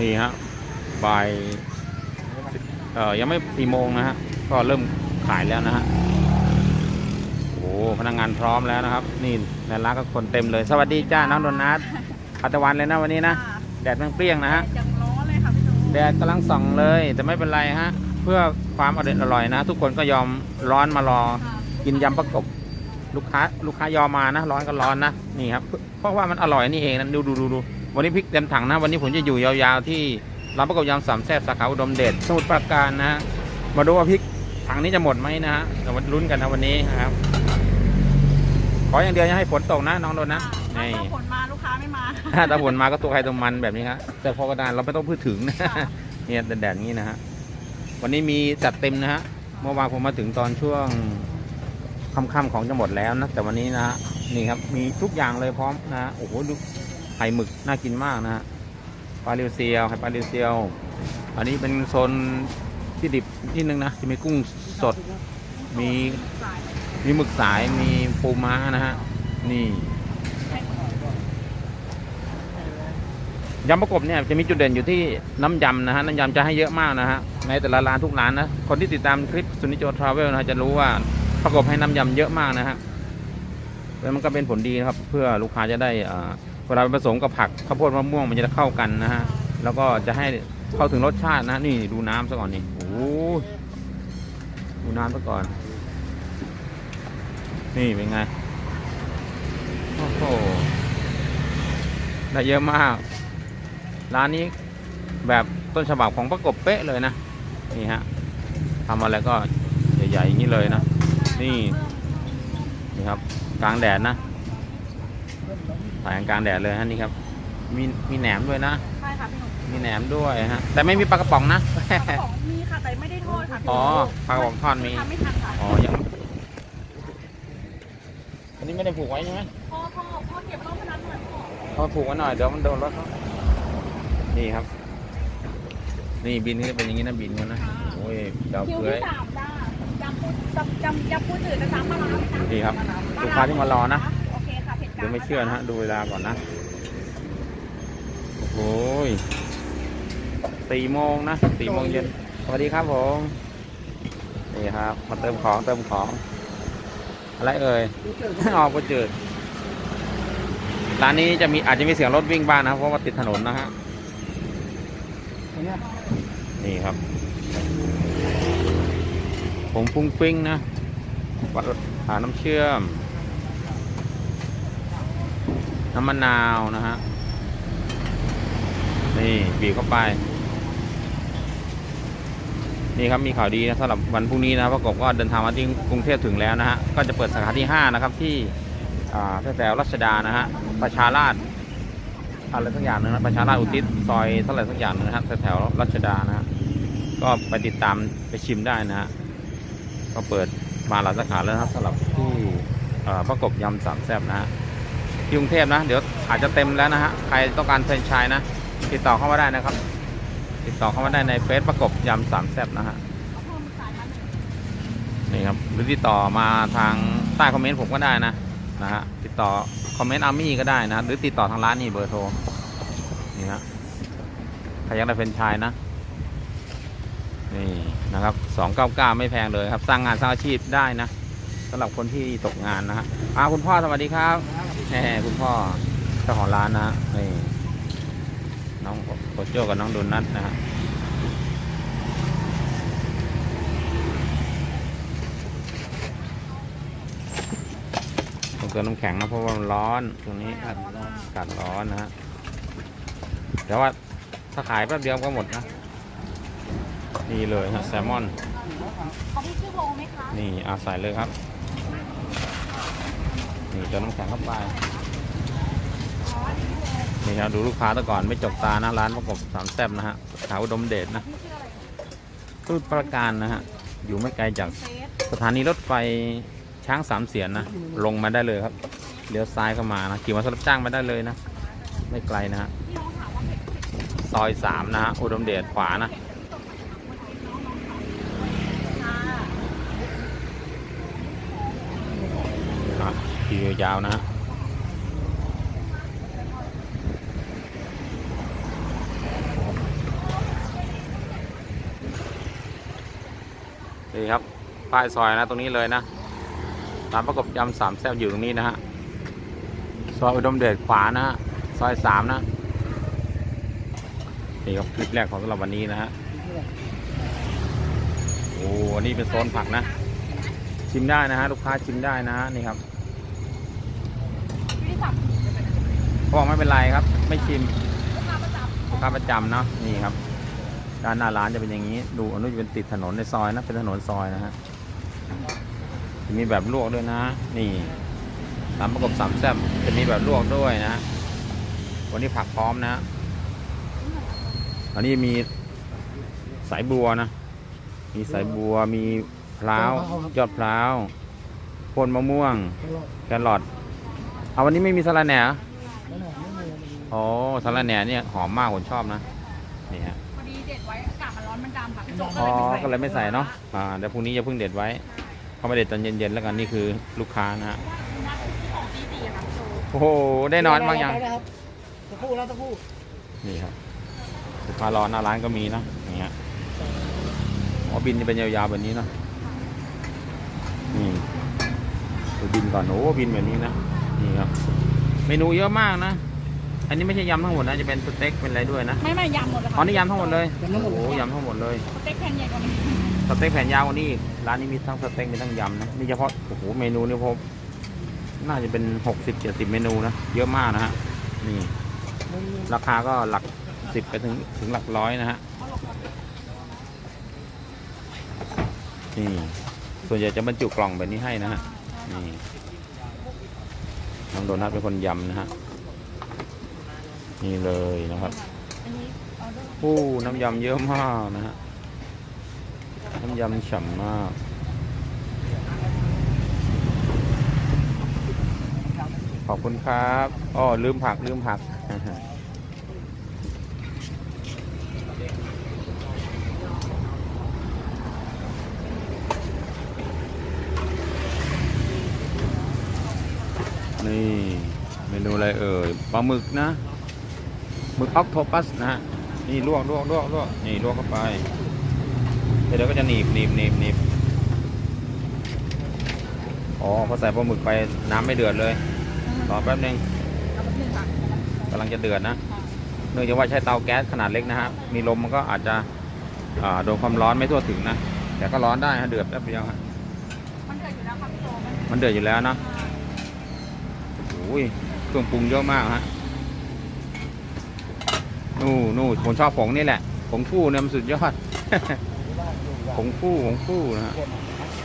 นี่ฮะบ่ายเอ่อยังไม่สี่โมงนะฮะก็เริ่มขายแล้วนะฮะโอ้พนักงานพร้อมแล้วนะครับ นี่ในร้านก็คนเต็มเลย สวัสดีจ้าน้องโดนัทอัตวันเลยนะวันนี้นะแดดเปรี้ยงๆนะฮะยังร้อนเลยค่ะพี่โตแดดกำลังส่องเลย แต่ไม่เป็นไรฮะ เพื่อความอร่อยอร่อยนะ ทุกคนก็ยอมร้อนมารอค่ะกินยำประกบลูกค้าลูกค้ายอมมานะ ร้อนก็ร้อนนะนี่ครับเพราะว่ามันอร่อยนี่เองนะดูดูดูดู วันนี้พริกเต็มถังนะ วันนี้ผมจะอยู่ยาวๆที่ร้านประกบยำสามแซ่บสาขาอุดมเดชสมุทรปราการนะฮะมาดูว่าพริกถังนี้จะหมดไหมนะฮะเดี๋ยวมาลุ้นกันนะวันนี้นะครับขออย่างเดียวอย่าให้ฝนตกนะน้องโดนนะถ้านี่ผลมาลูกค้าไม่มา ถ้าฝนมาก็ตัวใครตัวมันแบบนี้ครับแต่พอกระดานเราไม่ต้องพูดถึงนะค่ะ เนี่ยแดดๆอย่างนี้นะฮะวันนี้มีจัดเต็มนะฮะเมื่อวานผมมาถึงตอนช่วงค่ำๆของจะหมดแล้วนะแต่วันนี้นะฮะนี่ครับมีทุกอย่างเลยพร้อมนะฮะโอ้โหดูไข่หมึกน่ากินมากนะฮะปลาเรียวเซียวไข่ปลาเรียวเซียว อันนี้เป็นโซนที่ดิบที่นึงนะจะมีกุ้งสดมีมีหมึกสายมีปูม้านะฮะนี่ยำประกบเนี่ยจะมีจุดเด่นอยู่ที่น้ำยำนะฮะน้ำยำจะให้เยอะมากนะฮะในแต่ละร้านทุกร้านนะคนที่ติดตามคลิปสุนิโจทราเวลนะจะรู้ว่าประกบให้น้ำยำเยอะมากนะฮะแล้วมันก็เป็นผลดีนะครับ เพื่อลูกค้าจะได้อ่า วลาผสมกับผักข้าวโพดมะม่วงมันจะเข้ากันนะฮะ แล้วก็จะให้เข้าถึงรสชาตินะ นี่ดูน้ำซะก่อนนี่โอ้โหดูน้ำซะก่อน นี่เป็นไง โอ้โห ได้เยอะมาก ร้านนี้แบบต้นฉบับของประกบเป๊ะเลยนะ นี่ฮะทำอะไรก็ใหญ่ๆอย่างนี้เลยนะ นี่ นี่ครับ กลางแดดนะ ถ่ายกลางแดดเลยฮะนี่ครับมีมีแหนมด้วยนะ ใช่ค่ะพี่หนุ่มมีแหนมด้วยฮะแต่ไม่มีปลากระป๋องนะของมีค่ะแต่ไม่ได้ทอดค่ะพี่อ๋อปลากระป๋องทอดมี ทำไม่ทันค่ะอ๋อยังอันนี้ไม่ได้ผูกไว้ใช่ไหมพ่อพ่อพ่อเก็บรอบพนันหน่อยพ่อเอามาผูกไว้หน่อยเดี๋ยวมันโดนรถเขานี่ครับ นี่บินนี่เป็นอย่างนี้นะบินเขานะโอ้ยเดาวคิวเพื่อที่สามจ้ายำปูจำจำยำปูจืดนะจ๊ะปลาร้าไหมจ๊ะดีครับลูกค้าที่มารอนะ ยงวไม่เชื่อนะฮะ ดูเวลาก่อนนะ โอ้โหสี่โมงนะสี่โมงเย็น สวัสดีครับผม นี่ครับ มาเติมของเติมของ อะไรเอ่ยออกก็จืดร้านนี้จะมีอาจจะมีเสียงรถวิ่งบ้างนะเพราะว่าติดถนนนะฮะ นี่ครับ ผมฟุ้งฟิ้งนะ วัดหาน้ำเชื่อม น้ำมะนาวนะฮะ นี่บีบเข้าไป นี่ครับมีข่าวดีนะสำหรับวันพรุ่งนี้นะประกบก็เดินทางมาที่กรุงเทพถึงแล้วนะฮะ ก็จะเปิดสาขาที่ 5 นะครับ ที่แถวรัชดานะฮะ ประชาราชอะไรสักอย่างหนึงนะประชาราชอุทิศซอยเท่าไหร่สักอย่างหนึงนะฮะแถวรัชดานะฮะก็ไปติดตามไปชิมได้นะฮะก็เปิดมาหลายสาขาแล้วนะครับสำหรับที่ประกบยำสามแซ่บนะฮะ ที่กรุงเทพนะ เดี๋ยวอาจจะเต็มแล้วนะฮะ ใครต้องการแฟรนไชส์นะ ติดต่อเข้ามาได้นะครับ ติดต่อเข้ามาได้ในเฟซประกบยำสามแซบนะฮะ นี่ครับ หรือติดต่อมาทางใต้คอมเมนต์ผมก็ได้นะ นะฮะ ติดต่อคอมเมนต์อาร์มี่ก็ได้นะ หรือติดต่อทางร้านนี่เบอร์โทร นี่ฮะใครอยากได้แฟรนไชส์นะ นี่นะครับสองเก้าเก้าไม่แพงเลยครับ สร้างงานสร้างอาชีพได้นะสำหรับคนที่ตกงานนะฮะอ่าคุณพ่อสวัสดีครับ แหมคุณพ่อเจ้าของร้านนะฮะนี่น้องโคชโจกับน้องโดนัทนะฮะต้องเติมน้ำแข็งนะเพราะว่ามันร้อนตรงนี้อากาศร้อนนะฮะแต่ว่าถ้าขายแป๊บเดียวก็หมดนะนี่เลยฮะแซลมอนของพี่ชื่อโบไหมคะนี่อาใส่เลยครับ นี่เติมน้ำแข็งเข้าไปนี่ครับดูลูกค้าตะก่อนไม่จกตานะร้านประกบสามแซ่บนะฮะขาวอุดมเดชนะพี่ชื่ออะไรตู้ประการนะฮะอยู่ไม่ไกลจากสถานีรถไฟช้างสามเสียนนะลงมาได้เลยครับเลี้ยวซ้ายเข้ามานะขี่มาสรับจ้างมาได้เลยนะ ไม่ไกลนะฮะซอยสามนะฮะอุดมเดชขวานะ คิวยาวนะนี่ครับป้ายซอยนะตรงนี้เลยนะร้านประกบยำสามแซ่บอยู่ตรงนี้นะฮะซอยอุดมเดชขวานะซอยสามนะนี่ครับคลิปแรกของสำหรับวันนี้นะฮะโอ้นี่เป็นโซนผักนะ ชิมได้นะฮะลูกค้าชิมได้นะนี่ครับ เขาบอกไม่เป็นไรครับ ไม่ชิมลูกค้าประจำลูกค้าประจำเนาะนี่ครับด้านหน้าร้านจะเป็นอย่างนี้ ดูอันนู้นจะเป็นติดถนนในซอยนะ เป็นถนนซอยนะฮะจะมีแบบลวกด้วยนะ นี่ร้านประกบสามแซ่บจะมีแบบลวกด้วยนะ วันนี้ผักพร้อมนะอันนี้มีสายบัวนะ มีสายบัว มีพร้าวยอดพร้าวโคนมะม่วง แครอท เอาวันนี้ไม่มีสลัดแหน่เหรออ๋อสลัดแหน่เนี่ยหอมมากผมชอบนะ นี่ฮะ พอดีเด็ดไว้อากาศมันร้อนมันดำค่ะพี่โจอ๋อ ก็เลยไม่ใส่เนาะ อ่าเดี๋ยวพรุ่งนี้จะเพิ่งเด็ดไว้ เขามาเด็ดตอนเย็นๆแล้วกันนี่คือลูกค้านะฮะนัดของตีสี่อะค่ะพี่โจโอ้โห ได้นอนบ้างยัง ได้ครับตะพูแล้วตะพูนี่ครับลูกค้ารอหน้าร้านก็มีเนาะอย่างเงี้ยอ๋อบินจะเป็นยาวๆแบบนี้เนาะนี่ดูบินก่อนโอ้บินแบบนี้นะ นี่ครับ เมนูเยอะมากนะ อันนี้ไม่ใช่ยำทั้งหมดนะ จะเป็นสเต็กเป็นอะไรด้วยนะ ไม่ไม่ยำหมดเลยค่ะอ๋อนี่ยำทั้งหมดเลยยำทั้งหมด โอ้ยำทั้งหมดเลย สเต็กแผ่นใหญ่กว่านี้สเต็กแผ่นยาวกว่านี่ร้านนี้มีทั้งสเต็กมีทั้งยำนะนี่เฉพาะโอ้โหเมนูนี่พบน่าจะเป็นหกสิบเจ็ดสิบเมนูนะเยอะมากนะฮะนี่ ราคาก็หลักสิบไปถึงถึงหลักร้อยนะฮะนี่ส่วนใหญ่จะบรรจุกล่องแบบนี้ให้นะฮะนี่ น้องโดนัทเป็นคนยำนะฮะ นี่เลยนะครับโอ้น้ำยำเยอะมากนะฮะ น้ำยำฉ่ำมากขอบคุณครับอ๋อลืมผักลืมผัก นี่เมนูอะไรเอ่ยปลาหมึกนะหมึกออกโทปัสนะฮะนี่ลวกลวกลวกลวกนี่ลวกเข้าไปเดี๋ยวก็จะหนีบหนีบหนีบหนีบอ๋อพอใส่ปลาหมึกไปน้ำไม่เดือดเลยรอแป๊บนึงเอาแบบหนึ่งค่ะกำลังจะเดือดนะเนื่องจากว่าใช้เตาแก๊สขนาดเล็กนะฮะมีลมมันก็อาจจะอ่าโดนความร้อนไม่ทั่วถึงนะแต่ก็ร้อนได้ฮะเดือดแป๊บเดียวฮะมันเกิดอยู่แล้วค่ะพี่โจมันมันเดือดอยู่แล้วนะโอ้ยเครื่องปรุงเยอะมากฮะนู่นนู่นผมชอบผงนี่แหละผงฟูเนี่ยมันสุดยอดผงฟูผงฟูนะฮะ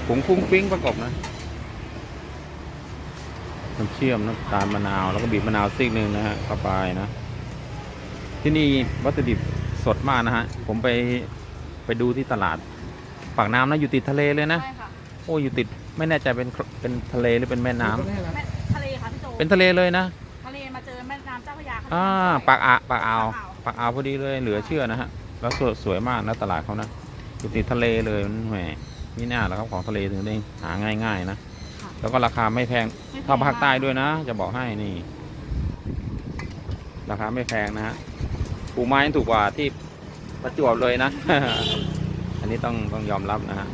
ผงฟุ้งฟิ้งประกบนะน้ำเชื่อมน้ำตาลมะนาวแล้วก็บีบมะนาวซีกหนึ่งนะฮะเข้าไปนะ ที่นี่วัตถุดิบสดมากนะฮะ ผมไปไปดูที่ตลาดปากน้ำนะอยู่ติดทะเลเลยนะใช่ค่ะโอ้อยู่ติดไม่แน่ใจเป็นเป็นทะเลหรือเป็นแม่น้ำแม่ทะ เลค่ะพี่โจเป็นทะเลเลยนะ ทะเลมาเจอแม่น้ำเจ้าพระยาค่ะอ่าปากอะปากอ่าวปากอ่าวพอดีเลยเหลือเชื่อนะฮะแล้วสวยสวยมากนะตลาดเขานะอยู่ติดทะเลเลยมันแหมนี่น่าแล้วครับของทะเลถึงได้หาง่าย ๆ นะ แล้วก็ราคาไม่แพงเท่าภาคใต้ด้วยนะ จะบอกให้นี่ ราคาไม่แพงนะฮะปูไม้ยังถูกกว่าที่ประจวบเลยนะ อันนี้ต้องต้องยอมรับนะฮะ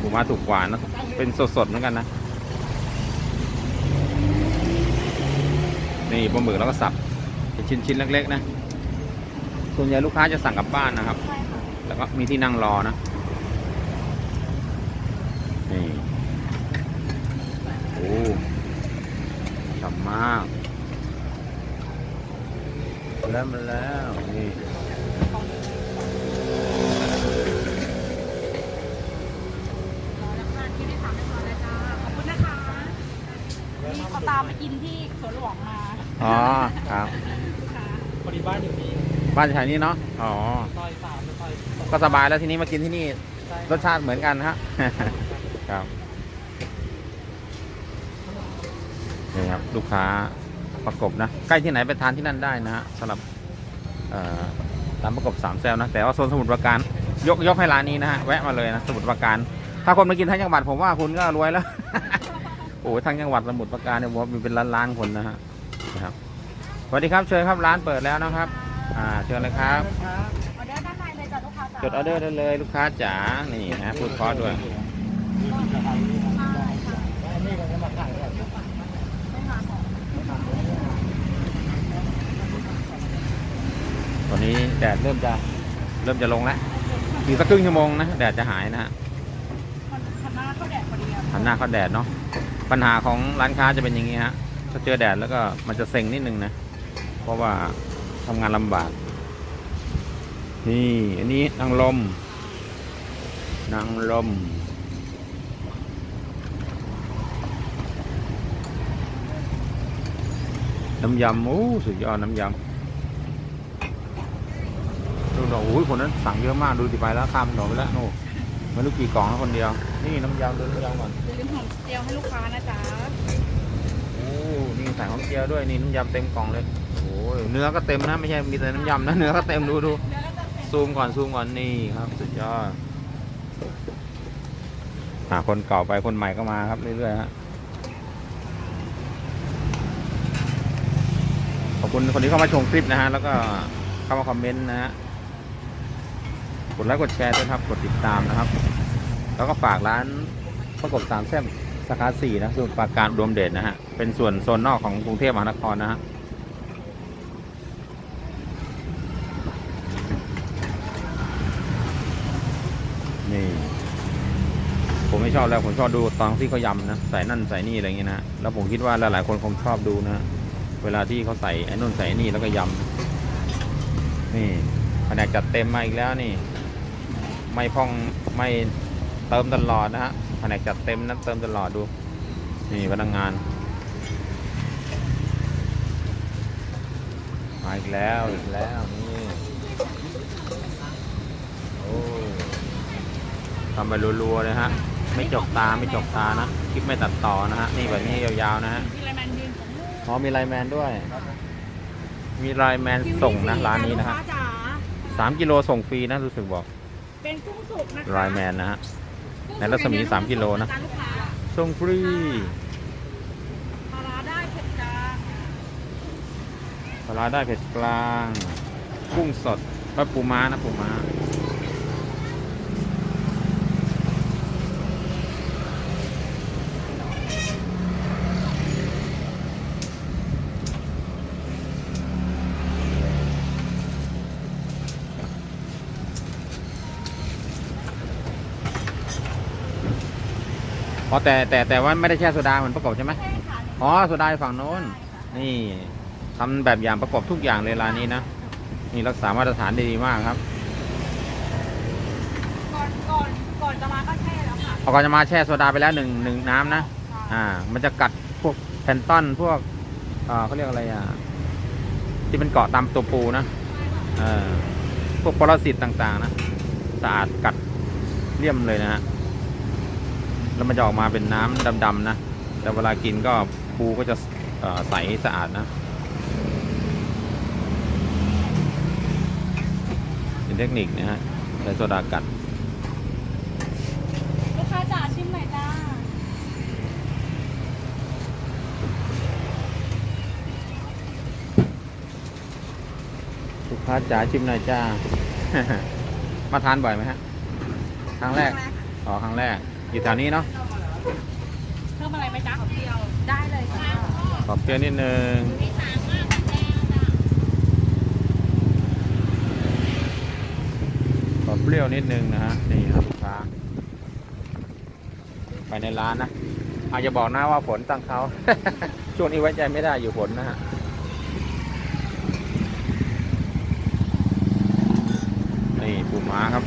ปูม้าถูกกว่านะเป็นสดๆเหมือนกันนะ ปลาหมึกแล้วก็สับเป็นชิ้นๆเล็กๆนะ ส่วนใหญ่ลูกค้าจะสั่งกลับบ้านนะครับ แล้วก็มีที่นั่งรอนะนี่โอ้ฉ่ำมากแล้วมาแล้วนี่แล้วที่ที่สามเรียบร้อยแล้วจ้าขอบคุณนะคะนี่เขาตามมากินที่สวนหลวงมา อ๋อครับค่ะพอดีบ้านอยู่นี่บ้านอยู่แถวนี้เนาะอ๋อซอยสามหรือซอยสองก็สบายแล้วทีนี้มากินที่นี่ใช่รสชาติเหมือนกันฮะ ครับนี่ครับลูกค้าประกบนะ ใกล้ที่ไหนไปทานที่นั่นได้นะฮะสำหรับเอ่อร้านประกบสามแซวนะ แต่ว่าโซนสมุทรปราการยกยกให้ร้านนี้นะฮะแวะมาเลยนะสมุทรปราการ ถ้าคนมากินทั้งจังหวัดผมว่าคุณก็รวยแล้ว โอ้ยทั้งจังหวัดสมุทรปราการเนี่ยผมว่ามีเป็นล้านล้านๆคนนะฮะนะครับ สวัสดีครับเชิญครับร้านเปิดแล้วนะครับ อ่าเชิญเลยครับ ออเดอร์ด้านในเลยจ้ะลูกค้าจดออเดอร์ได้เลยลูกค้าจ๋า นี่นะพูดคอด้วยะต้องตอนนี้แดดเริ่มจะเริ่มจะลงแล้วอีกสักครึ่งชั่วโมงนะแดดจะหายนะฮะคนหน้าเข้ะหันหน้าเข้าแดดเนาะปัญหาของร้านค้าจะเป็นอย่างนี้ฮะถ้าเจอแดดแล้วก็มันจะเซ็งนิดนึงนะ เพราะว่าทำงานลำบาก นี่อันนี้นางลม นางลม น้ำยำโอ้สุดยอดน้ำยำดูดอกโอ้ยคนนั้นสั่งเยอะมากดูสิไปแล้วข้ามถนนไปแล้วโน่ไม่รู้กี่กล่องแล้วคนเดียว นี่น้ำยำดูน้ำยำก่อนอย่าลืมหอมเจียวให้ลูกค้านะจ๊ะโอ้นี่ใส่ของเจียวด้วยนี่น้ำยำเต็มกล่องเลยโอ้ ยเนื้อก็เต็มนะไม่ใช่มีแต่น้ำยำนะเนื้อก็เต็มดูดูซูมก่อนซูมก่อนนี่ครับสุดยอดหาคนเก่าไปคนใหม่ก็มาครับเรื่อยๆฮะขอบคุณคนที่เข้ามาชมคลิปนะฮะแล้วก็เข้ามาคอมเมนต์นะฮะกดไลค์กดแชร์ด้วยครับกดติดตามนะครับ แล้วก็ฝากร้านประกบสามแซ่บสาขาสี่นะส่วนปราการรวมเดชนะฮะเป็นส่วนโซนนอกของกรุงเทพมหานครนะฮะ นี่ ผม ไม่ชอบแล้วผมชอบดูตอนที่เขายำนะใส่นั่นใส่นี่อะไรเงี้ยนะแล้วผมคิดว่าหลายๆคนคงชอบดูนะเวลาที่เขาใส่ไอ้นู่นใส่ไอ้นี่แล้วก็ยำนี่แผนกจัดเต็มมาอีกแล้วนี่ ไม่พองไม่เติมตลอดนะฮะแผนกจัดเต็มนะเติมตลอดดู นี่พนักงานมาอีกแล้วอีกแล้วนี่โอ้ทำไปรัวๆเลยฮะ ไม่จกตาไม่จกตานะคลิปไม่ตัดต่อนะฮะนี่แบบนี้ยาวๆนะฮะมีอะไรแมนยืนของลูกอ๋อมีไลน์แมนด้วย มีไลน์แมนส่งนะร้านนี้นะฮะลูกค้าจ๋าสามกิโลส่งฟรีนะรู้สึกบอกเป็นกุ้งสุกนะคะไลน์แมนนะฮะในรัศมีสามกิโลนะจ๊ลูกค้าส่งฟรีปลาร้าได้เผ็ดจ้าปลาร้าได้เผ็ดกลาง กุ้งสดก็ปูม้านะปูม้า อ๋อแต่แต่แต่ว่าไม่ได้แช่โซดาเหมือนประกอบใช่ไหมใช่ค่ะอ๋อโซดาอยู่ฝั่งโน้น นี่ทำแบบอย่างประกอบทุกอย่างเลยร้านนี้นะ นี่รักษามาตรฐานได้ดีมากครับก่อนก่อนก่อนจะมาก็แช่แล้วค่ะเอาก่อนจะมาแช่โซดาไปแล้วหนึ่งหนึ่งน้ำนะ อ่า มันจะกัดพวกแพลนต้อนพวกเอ่อเขาเรียกอะไรอะ ที่มันเกาะตามตัวปูนะ เออพวกปรสิตต่างๆนะ สะอาดกัดเลี่ยมเลยนะฮะ แล้วมันจะออกมาเป็นน้ำดำๆนะ แต่เวลากินก็ปูก็จะเอ่อใสสะอาดนะเป็นเทคนิคนะฮะใช้โซดากัดลูกค้าจ๋าชิมหน่อยจ้าลูกค้าจ๋าชิมหน่อยจ้า มาทานบ่อยไหมฮะ ครั้งแรก อ๋อ ครั้งแรก อยู่แถวนี้เนาะเพิ่มอะไรไหมจ๊ะของเดียวได้เลยค่ะขอบเปรี้ยวนิดนึงขอเปรี้ยวนิดนึงนะฮะนี่ครับลูกค้าไปในร้านนะอาจจะบอกนะว่าฝนตั้งเขา ช่วงนี้ไว้ใจไม่ได้อยู่ฝนนะฮะนี่ปูม้าครับ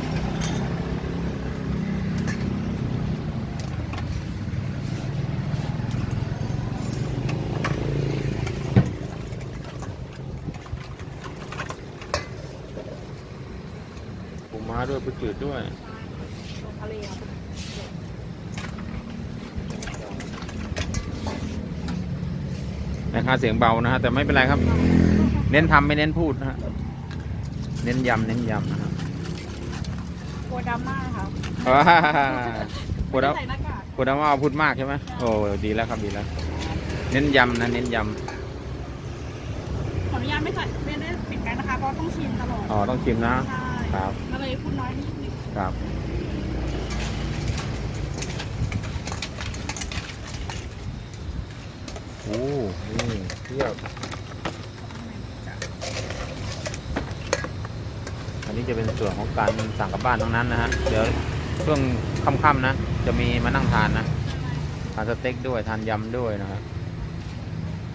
ด้วยปูจืดด้วยทะเลอะราคาเสียงเบานะฮะแต่ไม่เป็นไรครับ เน้นทำไม่เน้นพูดนะฮะเน้นยำเน้นยำนะฮะกลัวดำมากค่ะว้าปวดไม่เอาใส่หน้ากากปวดเอาว่าพูดมากใช่ไหมโอ้ดีแล้วครับดีแล้ว เน้นยำนะเน้นยขออนุญาตไม่ใส่ไม่ได้ปิดกันนะคะเพราะต้องชิมตลอดำอ๋อต้องชิมนะใช่ ครับก็เลยพูดน้อยนิดนึงครับโอ้นี่เทียบอันนี้จะเป็นส่วนของการสั่งกลับบ้านทั้งนั้นนะฮะเดี๋ยวช่วงค่ำๆนะ จะมีมานั่งทานนะทานสเต็กด้วยทานยำด้วยนะครับ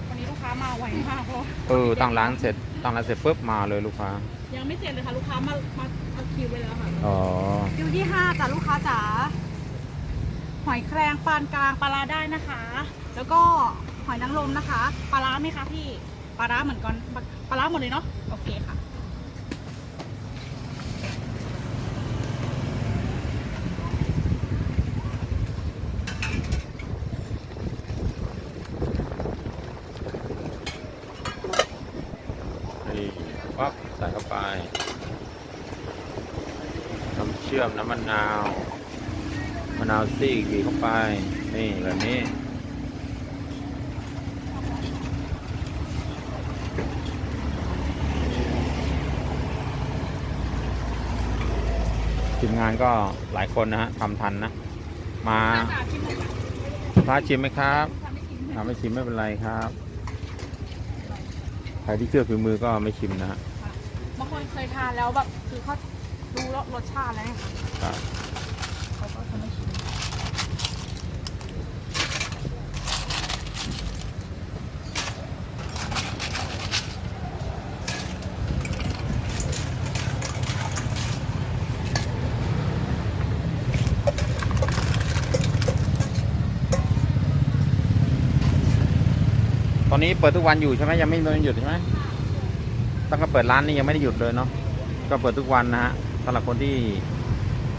วันนี้ลูกค้ามาไวมากเพราะเออตั้งร้านเสร็จตั้งร้านเสร็จปุ๊บมาเลยลูกค้า ยังไม่เสร็จเลยค่ะลูกค้ามามาเอาคิวไปแล้วค่ะอ๋อ คิวที่ห้าจ้ะลูกค้าจ๋าหอยแครงปานกลางปลาร้าได้นะคะ แล้วก็หอยนางรมนะคะ ปลาร้าไหมคะพี่ปลาร้าเหมือนกันปลาปลาร้าหมดเลยเนาะโอเคค่ะ นี่ปั๊บใส่เข้าไป น้ำเชื่อมน้ำมะนาวมะนาวซีกบีเข้าไป นี่แบบนี้ ทีมงานก็หลายคนนะฮะทำทันนะ มาจ๋าชิมหน่อยจ้ะพาชิมไหมครับทำไม่ชิมไม่เป็นไรครับ ใครที่เชื่อฝีมือก็ไม่ชิมนะฮะางคนเคยทานแล้วแบบคือเขาดูรสชาติแล้วไงคะครับ เขาก็จะไม่ชิมตอนนี้เปิดทุกวันอยู่ใช่ไหมยังไม่มีวันหยุดใช่ไหม ตั้งแต่เปิดร้านนี่ยังไม่ได้หยุดเลยเนาะก็เปิดทุกวันนะฮะสำหรับคนที่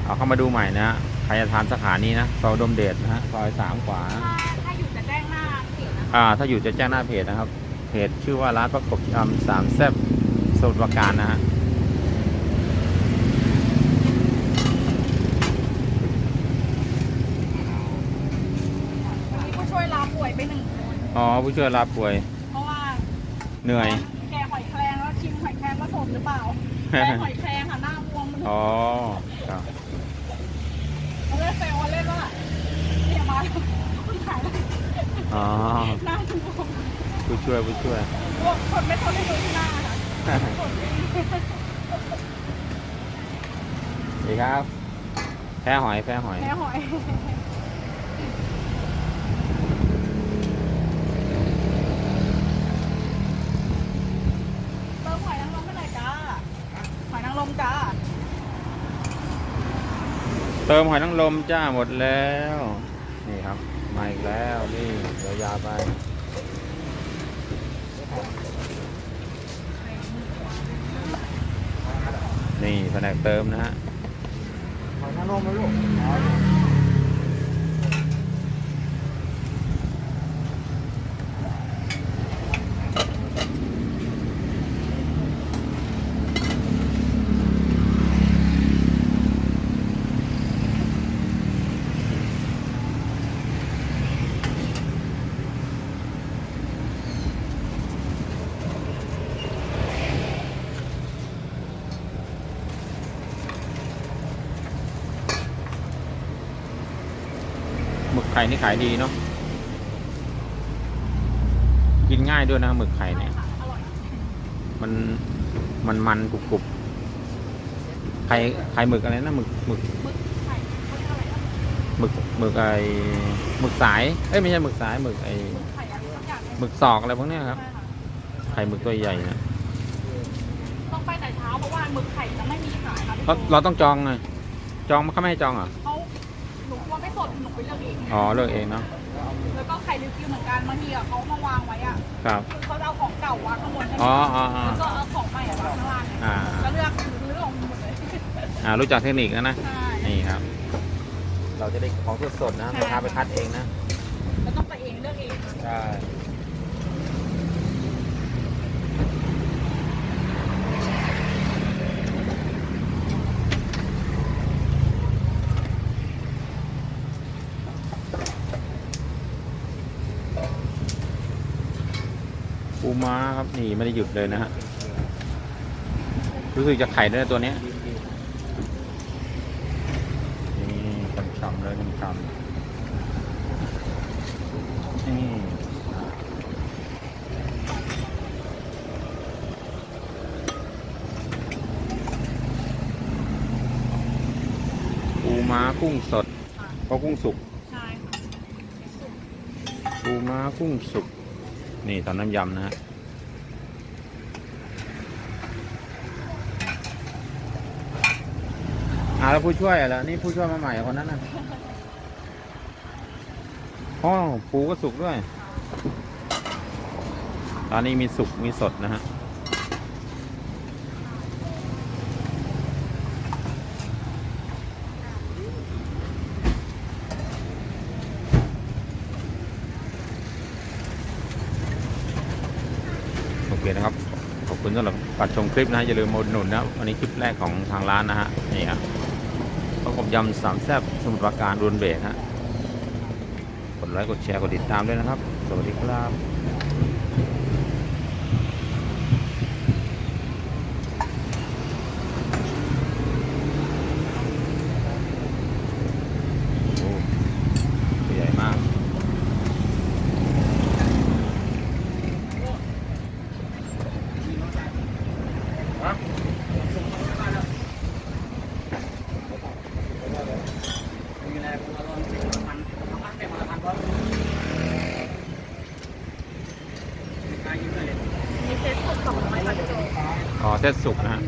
เอาเข้ามาดูใหม่นะฮะใครจะทานสาขานี้นะซอยอุดมเดชนะฮะซอยสามขวาถ้าถ้าอยู่จะแจ้งหน้าเพจนะคะอ่า ถ้าอยู่จะแจ้งหน้าเพจนะครับเพจชื่อว่าร้านประกบชำสามแซ่บสมุทรปราการนะฮะวันนี้ผู้ช่วยลาป่วยไปหนึ่งคนอ๋อผู้ช่วยลาป่วย เพราะว่าเหนื่อย ล่าแกหอยแครงค่ะหน้าบวมมันอ๋อครับเขาเลยแซวว่าเล่นว่าเนี่ยมาคนขายแล้วอ๋อหน้าบวมผู้ช่วยผู้ช่วยบวมคนไม่ทนให้ดูที่หน้าค่ะกดไม่ดีดีครับ แพ้หอย แพ้หอยแม่หอยเติมหอยนางรมให้หน่อยจ้า หอยนางรมจ้า เติมหอยนางรมจ้าหมดแล้ว นี่ครับ มาอีกแล้วนี่เดี๋ยวยาวไป นี่แผนกเติมนะฮะ หอยนางรมไหมลูก ไข่นี่ขายดีเนาะ กินง่ายด้วยนะหมึกไข่เนี่ยอร่อยมัน มันมันกรุบกรุบไข่ไข่หมึกอะไรนะหมึกหมึกมึกไข่เขาเรียกอะไรนะหมึกหมึกไอหมึกสาย เอ้ยไม่ใช่หมึกสายหมึกไอมึกไข่อะไรสักอย่างเนี่ยหมึกศอกอะไรพวกเนี้ยครับใช่ค่ะไข่หมึกตัวใหญ่นะต้องไปแต่เช้าเพราะว่าหมึกไข่จะไม่มีขายค่ะพี่เราตูนเราต้องจองไงจองเขาไม่ให้จองเหรอเขาหนูกลัวไม่ส ดหนูไปเลือกเองอ๋อเลือกเองเนาะแล้วก็ไข่ริวกิวเหมือนกันบางทีอะเขามาวางไว้อะครับคือเขาจะเอาของเก่าวางข้างบนใช่ไหมอ๋ออ๋ออ๋อ แล้วก็เอาของใหม่อะวางข้างล่างเนี่ยอ่า ก็เลือกเลือกออกมาหมดเลยอ่ารู้จักเทคนิคแล้วนะ ใช่ นี่ครับ เราจะได้ของสดๆนะใช่แม่ค้าไปคัดเองนะ แล้วต้องไปเองเลือกเองค่ะใช่ ปูม้าครับนี่ไม่ได้หยุดเลยนะฮะรู้สึกจะไข่ด้วยนะตัวเนี้ยนี่ฉ่ำๆเลยฉ่ำๆนี่ม้ากุ้งสดค่ะก็กุ้งสุกใช่ค่ะสุกปูม้ากุ้งสุก นี่ตอนน้ำยำนะฮะอ่าแล้วผู้ช่วยอะไรนี่ผู้ช่วยมาใหม่คนนั้นน่ะอ๋อปูก็สุกด้วยตอนนี้มีสุกมีสดนะฮะ โอเคนะครับ ขอบคุณสำหรับ กดชมคลิปนะอย่าลืมมดหนุนนะวันนี้คลิปแรกของทางร้านนะฮะนี่ครับประกบยำสามแซ่บสมุทรปราการรวนเบรฮะกดไลค์กดแชร์กดติดตามด้วยนะครับ สวัสดีครับโอ้ตัวใหญ่มาก มีเซ็ตสุกสองร้อยค่ะพี่โจ อ๋อ เส้นสุกนะฮะ